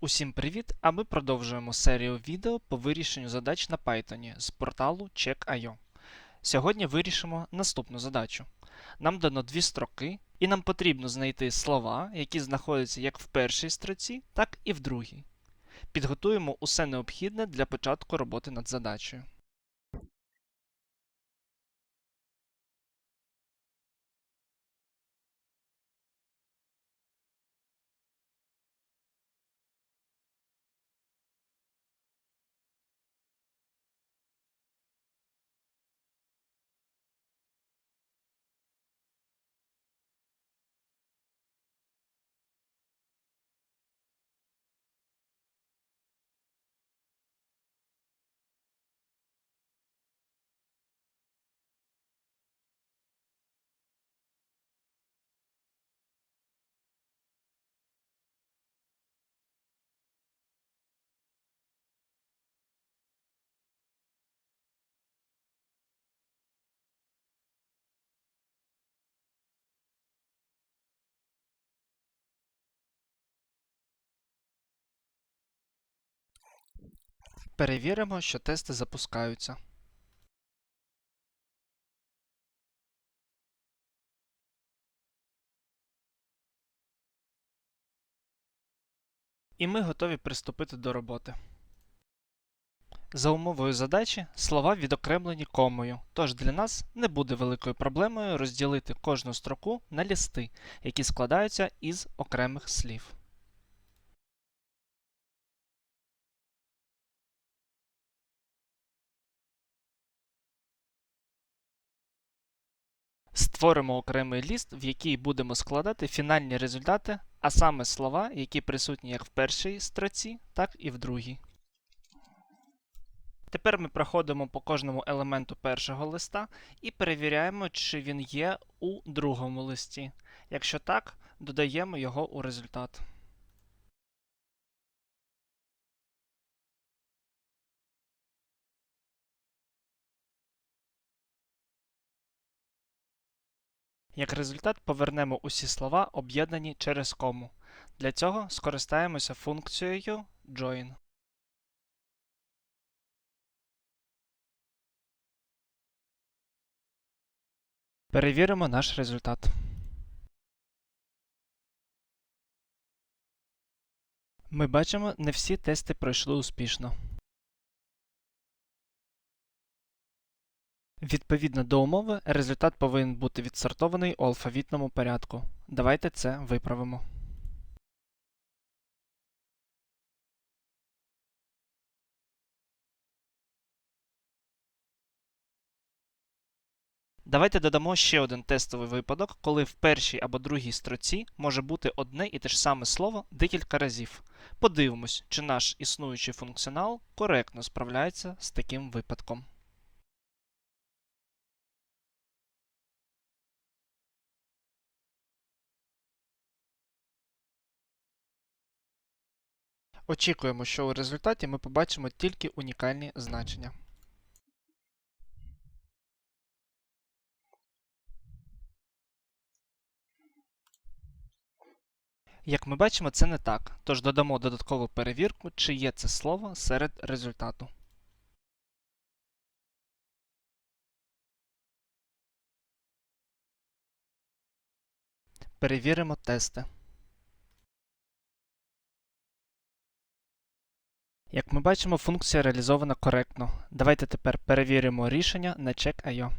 Усім привіт! А ми продовжуємо серію відео по вирішенню задач на Python з порталу Check.io. Сьогодні вирішимо наступну задачу. Нам дано дві строки, і нам потрібно знайти слова, які знаходяться як в першій строці, так і в другій. Підготуємо усе необхідне для початку роботи над задачею. Перевіримо, що тести запускаються. І ми готові приступити до роботи. За умовою задачі слова відокремлені комою, тож для нас не буде великою проблемою розділити кожну строку на лісти, які складаються із окремих слів. Створимо окремий ліст, в який будемо складати фінальні результати, а саме слова, які присутні як в першій строці, так і в другій. Тепер ми проходимо по кожному елементу першого листа і перевіряємо, чи він є у другому листі. Якщо так, додаємо його у результат. Як результат повернемо усі слова, об'єднані через кому. Для цього скористаємося функцією join. Перевіримо наш результат. Ми бачимо, не всі тести пройшли успішно. Відповідно до умови, результат повинен бути відсортований у алфавітному порядку. Давайте це виправимо. Давайте додамо ще один тестовий випадок, коли в першій або другій строці може бути одне і те ж саме слово декілька разів. Подивимось, чи наш існуючий функціонал коректно справляється з таким випадком. Очікуємо, що у результаті ми побачимо тільки унікальні значення. Як ми бачимо, це не так, тож додамо додаткову перевірку, чи є це слово серед результату. Перевіримо тести. Як ми бачимо, функція реалізована коректно. Давайте тепер перевіримо рішення на check.io.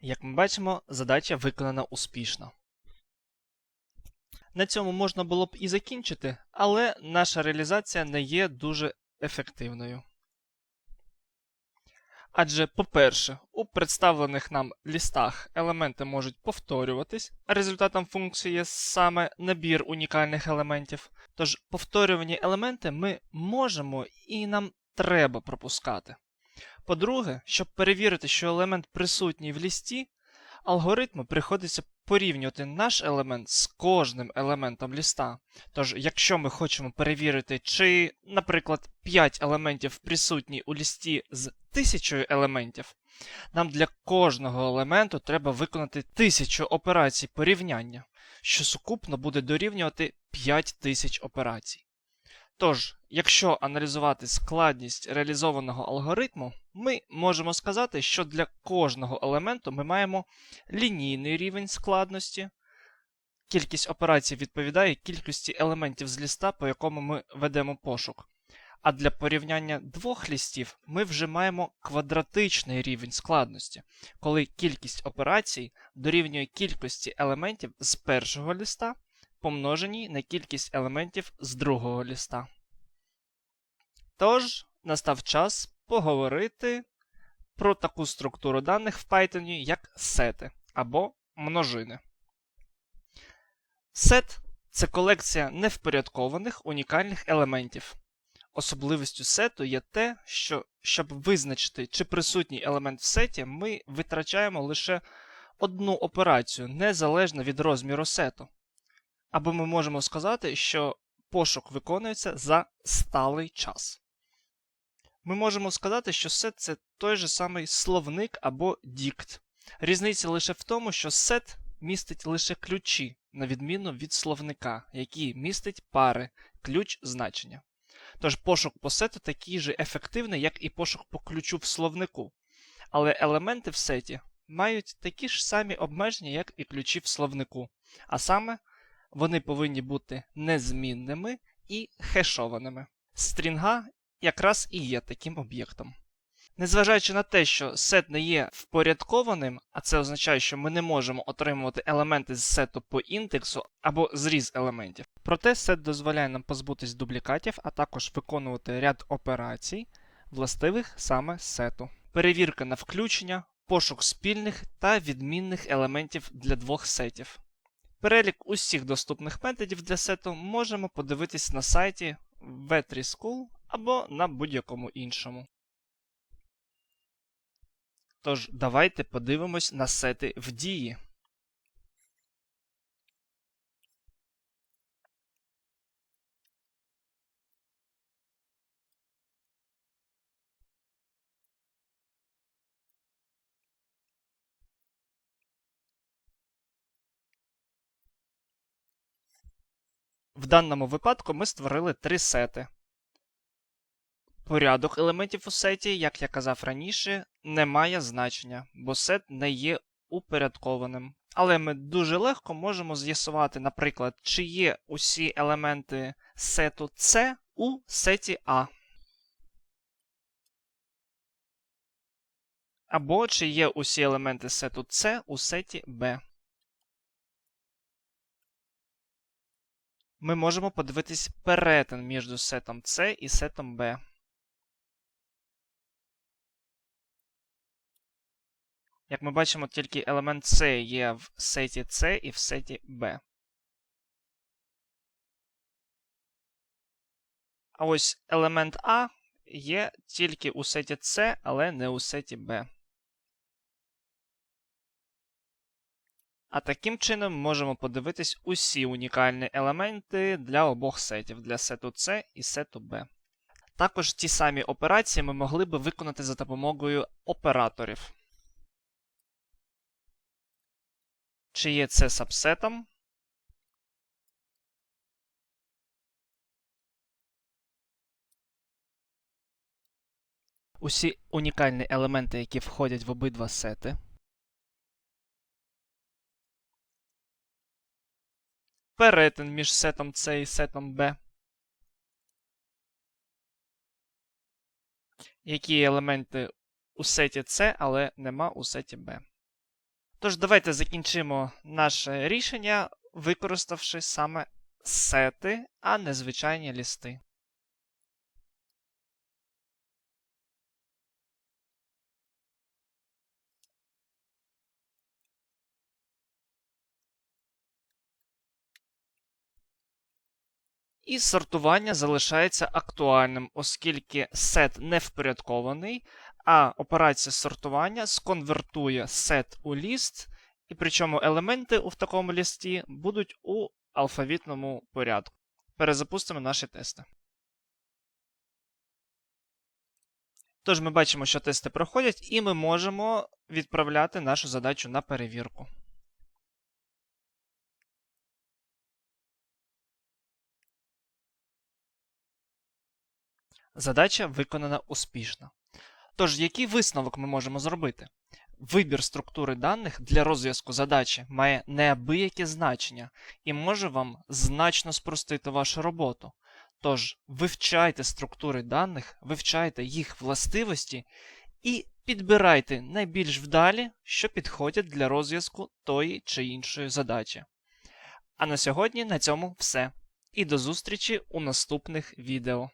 Як ми бачимо, задача виконана успішно. На цьому можна було б і закінчити, але наша реалізація не є дуже ефективною. Адже, по-перше, у представлених нам лістах елементи можуть повторюватись, а результатом функції є саме набір унікальних елементів. Тож повторювані елементи ми можемо і нам треба пропускати. По-друге, щоб перевірити, що елемент присутній в лісті, алгоритму приходиться порівнювати наш елемент з кожним елементом ліста. Тож, якщо ми хочемо перевірити, чи, наприклад, 5 елементів присутні у лісті з тисячою елементів, нам для кожного елементу треба виконати 1000 операцій порівняння, що сукупно буде дорівнювати 5000 операцій. Тож, якщо аналізувати складність реалізованого алгоритму, ми можемо сказати, що для кожного елементу ми маємо лінійний рівень складності. Кількість операцій відповідає кількості елементів з ліста, по якому ми ведемо пошук. А для порівняння двох лістів ми вже маємо квадратичний рівень складності, коли кількість операцій дорівнює кількості елементів з першого ліста помноженій на кількість елементів з другого ліста. Тож, настав час поговорити про таку структуру даних в Python, як сети або множини. Сет це колекція невпорядкованих унікальних елементів. Особливістю сету є те, що щоб визначити, чи присутній елемент в сеті, ми витрачаємо лише одну операцію незалежно від розміру сету. Або ми можемо сказати, що пошук виконується за сталий час. Ми можемо сказати, що сет це той же самий словник або дікт. Різниця лише в тому, що сет містить лише ключі, на відміну від словника, який містить пари, ключ значення. Тож пошук по сету такий же ефективний, як і пошук по ключу в словнику. Але елементи в сеті мають такі ж самі обмеження, як і ключі в словнику. А саме, вони повинні бути незмінними і хешованими. Стрінга якраз і є таким об'єктом. Незважаючи на те, що сет не є впорядкованим, а це означає, що ми не можемо отримувати елементи з сету по індексу або зріз елементів. Проте сет дозволяє нам позбутись дублікатів, а також виконувати ряд операцій, властивих саме сету. Перевірка на включення, пошук спільних та відмінних елементів для двох сетів. Перелік усіх доступних методів для сету можемо подивитись на сайті v3school або на будь-якому іншому. Тож, давайте подивимось на сети в дії. В даному випадку ми створили три сети. Порядок елементів у сеті, як я казав раніше, не має значення, бо сет не є упорядкованим. Але ми дуже легко можемо з'ясувати, наприклад, чи є усі елементи сету C у сеті А. Або чи є усі елементи сету C у сеті B. Ми можемо подивитись перетин між сетом C і сетом B. Як ми бачимо, тільки елемент C є в сеті C і в сеті B. А ось елемент А є тільки у сеті C, але не у сеті B. А таким чином можемо подивитись усі унікальні елементи для обох сетів для сету C і сету B. Також ті самі операції ми могли би виконати за допомогою операторів. Чи є це сабсетом? Усі унікальні елементи, які входять в обидва сети. Перетин між сетом С і сетом Б. Які елементи у сеті С, але нема у сеті Б. Тож, давайте закінчимо наше рішення, використавши саме сети, а не звичайні лісти. І сортування залишається актуальним, оскільки сет не впорядкований, а операція сортування сконвертує сет у ліст І причому елементи в такому листі будуть у алфавітному порядку. Перезапустимо наші тести. Тож ми бачимо, що тести проходять, і ми можемо відправляти нашу задачу на перевірку. Задача виконана успішно. Тож, який висновок ми можемо зробити? Вибір структури даних для розв'язку задачі має неабияке значення і може вам значно спростити вашу роботу. Тож вивчайте структури даних, вивчайте їх властивості і підбирайте найбільш вдалі, що підходять для розв'язку тої чи іншої задачі. А на сьогодні на цьому все. І до зустрічі у наступних відео.